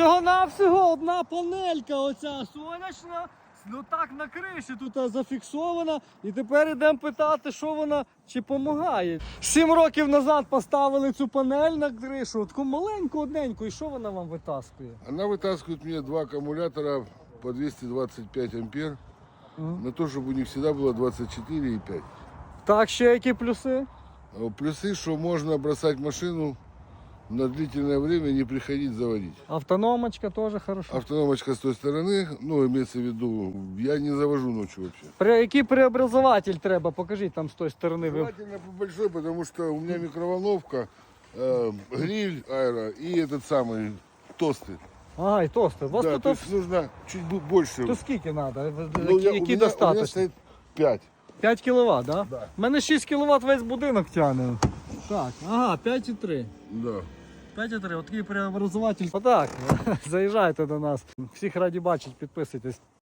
Всього-навсього одна панелька оця сонячна. Ну так на криші тут зафіксована. І тепер йдемо питати, що вона чи допомагає. Сім років назад поставили цю панель на кришу, таку маленьку одненьку, і що вона вам витаскує? Она вытаскивает мне два аккумулятора по 225 ампер. Мгм. На то, чтобы у них всегда было 24 и 5. Так, ще які плюси? А Плюсы, что можно бросать машину на длительное время и не приходить заводить. Автономочка теж хорошо. Автономочка с той стороны, ну, имеется в виду, я не завожу ночью вообще. При, який преобразователь треба? Покажіть там з тої сторони. Ви... Желательно побольшой, потому что у меня микроволновка, э, гриль аэро и этот самый тосты. Ага, і тости. У вас Да, тут то есть нужно чуть бу- больше. то скільки треба? Ну, я- які у, меня, у достатньо? меня стоит 5. 5 кВт, да? Да. У мене 6 кВт весь будинок тягне. Так, ага, 5,3. Да. 5,3, от такий преобразователь. Отак, заїжджайте до нас. Всіх раді бачить, підписуйтесь.